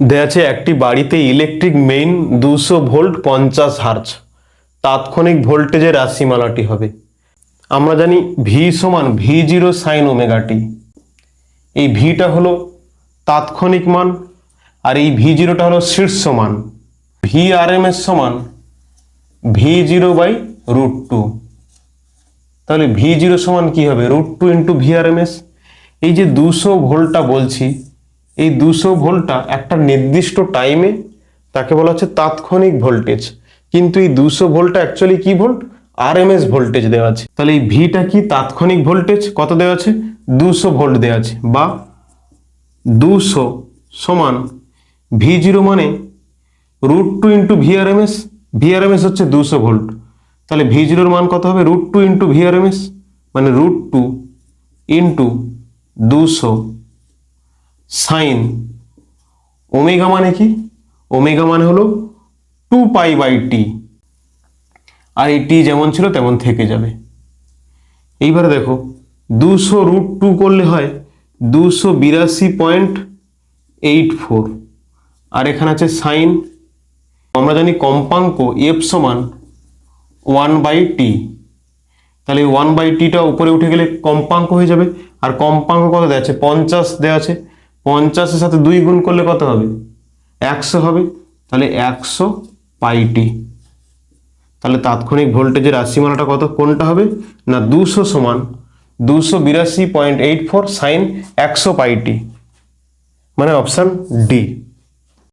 দেয়া আছে একটি বাড়িতে ইলেকট্রিক মেইন দুশো ভোল্ট পঞ্চাশ হার্জ তাৎক্ষণিক ভোল্টেজের রাশিমালাটি হবে। আমরা জানি ভি সমান ভি জিরো সাইন ওমেগাটি এই ভিটা হলো তাৎক্ষণিক মান, আর এই ভি জিরোটা হলো শীর্ষ মান। ভি আর এম এস সমান V zero by root two তাহলে ভি জিরো সমান কি হবে? Root two into V R M S এই যে দুশো ভোল্টটা বলছি এই দুশো ভোল্টটা একটা নির্দিষ্ট টাইমে তাকে বলা হচ্ছে তাৎক্ষণিক ভোল্টেজ। কিন্তু এই দুশো ভোল্টটা অ্যাকচুয়ালি কি volt? R M S voltage দেওয়া আছে। তাহলে এই ভিটা কি তাৎক্ষণিক ভোল্টেজ? কত দেওয়া আছে? দুশো ভোল্ট দেওয়া আছে। বা দুশো সমান ভি জিরো মানে root two into VRMS VRMS হচ্ছে দুশো ভোল্ট। তাহলে ভি জিরোর মান কত হবে? রুট টু ইন্টু ভিআরএমএস মানে রুট টু ইন্টু দুশো সাইন। ওমেগা মানে কি? ওমেগা মানে হলো টু পাই বাই টি। আর এই টি যেমন ছিল তেমন থেকে যাবে। এইবারে দেখো, দুশো রুট টু করলে হয় দুশো বিরাশি পয়েন্ট এইট ফোর আর এখানে আছে সাইন। আমরা জানি কম্পাঙ্ক এফ সমান ওয়ান বাই টি তাহলে ওয়ান বাই টিটা উপরে উঠে গেলে কম্পাঙ্ক হয়ে যাবে। আর কম্পাঙ্ক কত দেওয়া আছে? পঞ্চাশ দেওয়া আছে। পঞ্চাশের সাথে দুই গুণ করলে কত হবে? একশো হবে। তাহলে একশো পাইটি তাহলে তাৎক্ষণিক ভোল্টেজের রাশিমালাটা কত? কোনটা হবে? না, দুশো সমান দুশো বিরাশি পয়েন্ট এইট ফোর সাইন একশো পাইটি মানে অপশান ডি।